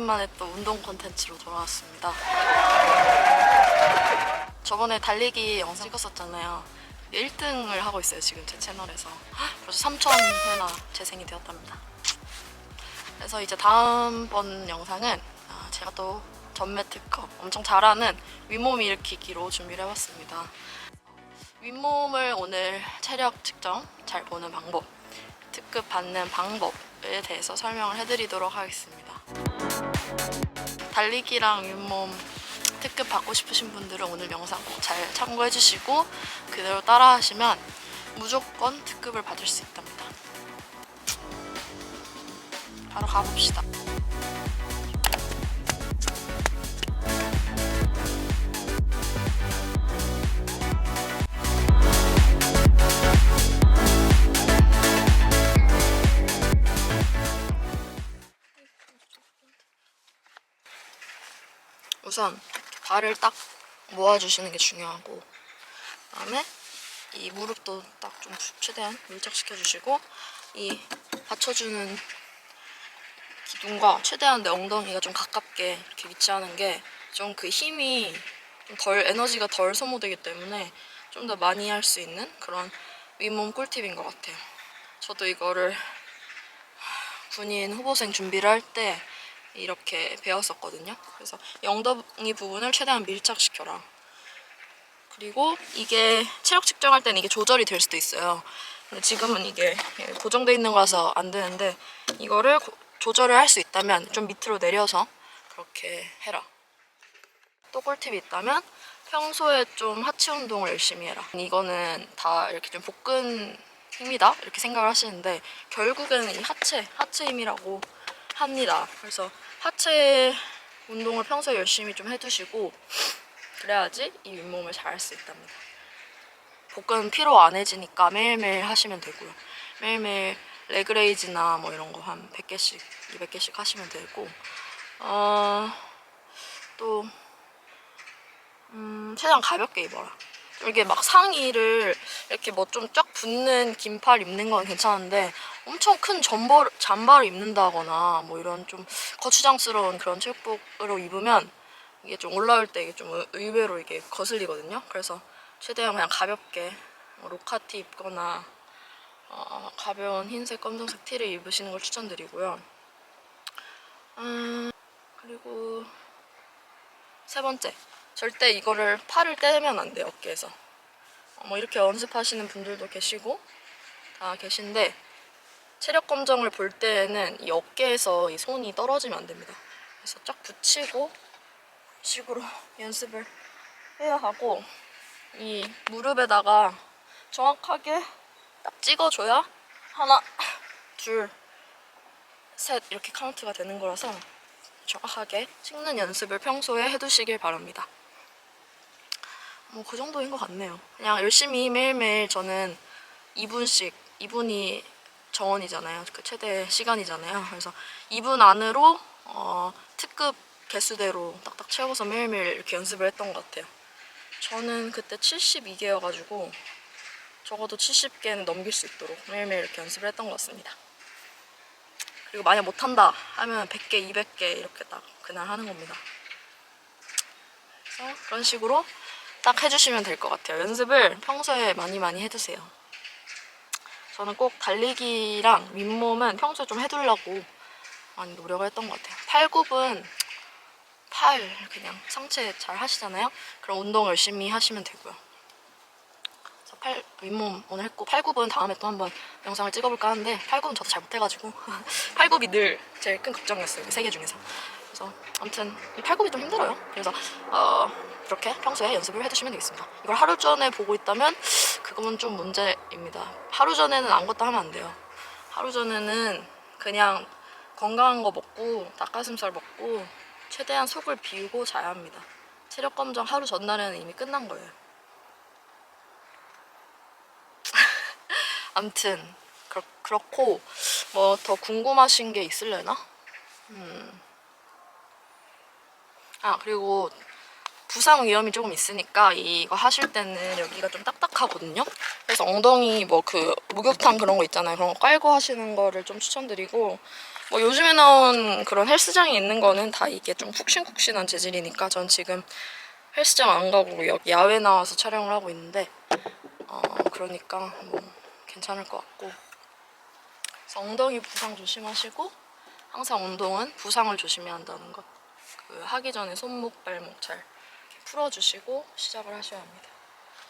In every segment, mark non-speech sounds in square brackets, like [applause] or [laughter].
오랜만에 또 운동 콘텐츠로 돌아왔습니다. 저번에 달리기 영상 찍었었잖아요. 1등을 하고 있어요, 지금 제 채널에서. 벌써 3,000회나 재생이 되었답니다. 그래서 이제 다음번 영상은 아, 제가 또 전매 특허 엄청 잘하는 윗몸 일으키기로 준비를 해봤습니다. 윗몸을 오늘 체력 측정 잘 보는 방법, 특급 받는 방법에 대해서 설명을 해드리도록 하겠습니다. 달리기랑 윗몸 특급 받고 싶으신 분들은 오늘 영상 꼭 잘 참고해 주시고 그대로 따라 하시면 무조건 특급을 받을 수 있답니다. 바로 가봅시다. 우선 발을 딱 모아주시는 게 중요하고 그다음에 이 무릎도 딱 좀 최대한 밀착시켜 주시고 이 받쳐주는 기둥과 최대한 내 엉덩이가 좀 가깝게 이렇게 위치하는 게 좀 그 힘이 좀 덜 에너지가 덜 소모되기 때문에 좀 더 많이 할 수 있는 그런 윗몸 꿀팁인 것 같아요. 저도 이거를 군인 후보생 준비를 할때 이렇게 배웠었거든요. 그래서 이 엉덩이 부분을 최대한 밀착시켜라. 그리고 이게 체력 측정할 때는 이게 조절이 될 수도 있어요. 근데 지금은 이게 고정돼 있는 거라서 안 되는데 이거를 고- 조절을 할 수 있다면 좀 밑으로 내려서 그렇게 해라. 또 꿀팁이 있다면 평소에 좀 하체 운동을 열심히 해라. 이거는 다 이렇게 좀 복근 힘이다 이렇게 생각을 하시는데 결국에는 이 하체 하체 힘이라고 합니다. 그래서 하체 운동을 평소에 열심히 좀 해두시고 그래야지 이 윗몸을 잘 할 수 있답니다. 복근 피로 안 해지니까 매일매일 하시면 되고요. 매일매일 레그레이즈나 뭐 이런 거 한 100개씩, 200개씩 하시면 되고 어, 또 음, 최대한 가볍게 입어라. 좀 이게 막 상의를 이렇게 뭐 좀 쫙 붙는 긴팔 입는 건 괜찮은데 엄청 큰 점벌, 잠바를 입는다거나 뭐 이런 좀 거추장스러운 그런 체육복으로 입으면 이게 좀 올라올 때 이게 좀 의- 의외로 이게 거슬리거든요. 그래서 최대한 그냥 가볍게 뭐 로카티 입거나 어, 가벼운 흰색, 검정색 티를 입으시는 걸 추천드리고요. 음, 그리고 세 번째, 절대 이거를 팔을 떼면 안 돼요 어깨에서. 어, 뭐 이렇게 연습하시는 분들도 계시고 다 계신데 체력 검정을 볼 때에는 이 어깨에서 이 손이 떨어지면 안 됩니다. 그래서 쫙 붙이고 식으로 [laughs] 연습을 해야 하고 이 무릎에다가 정확하게 딱 찍어줘야 하나, 둘, 셋 이렇게 카운트가 되는 거라서 정확하게 찍는 연습을 평소에 해두시길 바랍니다. 뭐 그 정도인 것 같네요. 그냥 열심히 매일매일 저는 2분씩 2분이 정원이잖아요. 그 최대 시간이잖아요. 그래서 2분 안으로 어, 특급 개수대로 딱딱 채워서 매일매일 이렇게 연습을 했던 것 같아요. 저는 그때 72개여가지고 적어도 70개는 넘길 수 있도록 매일매일 이렇게 연습을 했던 것 같습니다. 그리고 만약 못한다 하면 100개, 200개 이렇게 딱 그날 하는 겁니다. 그래서 그런 식으로 딱 해주시면 될 것 같아요. 연습을 평소에 많이 많이 해두세요. 저는 꼭 달리기랑 윗몸은 평소에 좀 해두려고 많이 노력을 했던 것 같아요. 팔굽은 팔 그냥 상체 잘 하시잖아요. 그럼 운동 열심히 하시면 되고요. 팔 윗몸 오늘 했고 팔굽은 다음에 또 한번 영상을 찍어볼까 하는데 팔굽은 저도 잘 못해가지고 [laughs] 팔굽이 늘 제일 큰 걱정이었어요. 그세개 중에서. 그래서 아무튼 이 팔굽이 좀 힘들어요. 그래서 어, 이렇게 평소에 연습을 해두시면 되겠습니다. 이걸 하루 전에 보고 있다면 그거는 좀 문제입니다. 하루 전에는 아무것도 하면 안 돼요. 하루 전에는 그냥 건강한 거 먹고 닭가슴살 먹고 최대한 속을 비우고 자야 합니다. 체력 검정 하루 전날에는 이미 끝난 거예요. [laughs] 암튼 그렇, 그렇고 뭐 더 궁금하신 게 있을래나? 음. 아 그리고 부상 위험이 조금 있으니까 이거 하실 때는 여기가 좀 딱딱하거든요. 그래서 엉덩이 뭐 그 목욕탕 그런 거 있잖아요. 그런 거 깔고 하시는 거를 좀 추천드리고 뭐 요즘에 나온 그런 헬스장에 있는 거는 다 이게 좀 푹신푹신한 재질이니까 전 지금 헬스장 안 가고 여기 야외 나와서 촬영을 하고 있는데 어 그러니까 뭐 괜찮을 것 같고 엉덩이 부상 조심하시고 항상 운동은 부상을 조심해야 한다는 것. 그 하기 전에 손목 발목 잘 풀어주시고 시작을 하셔야 합니다.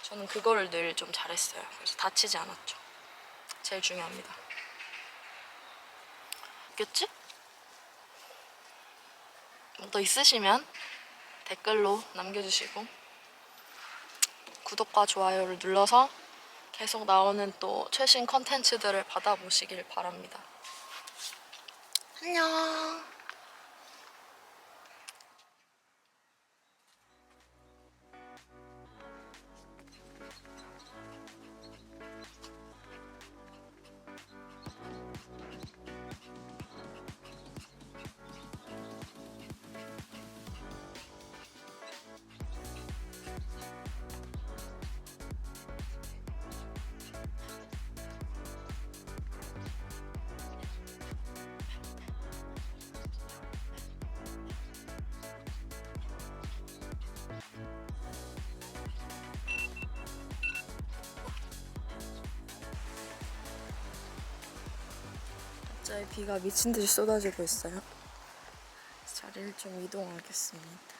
저는 그거를 늘 좀 잘했어요. 그래서 다치지 않았죠. 제일 중요합니다. 알겠지? 뭐 더 있으시면 댓글로 남겨주시고 구독과 좋아요를 눌러서 계속 나오는 또 최신 컨텐츠들을 받아보시길 바랍니다. 안녕. 갑자기 비가 미친 듯이 쏟아지고 있어요. 자리를 좀 이동하겠습니다.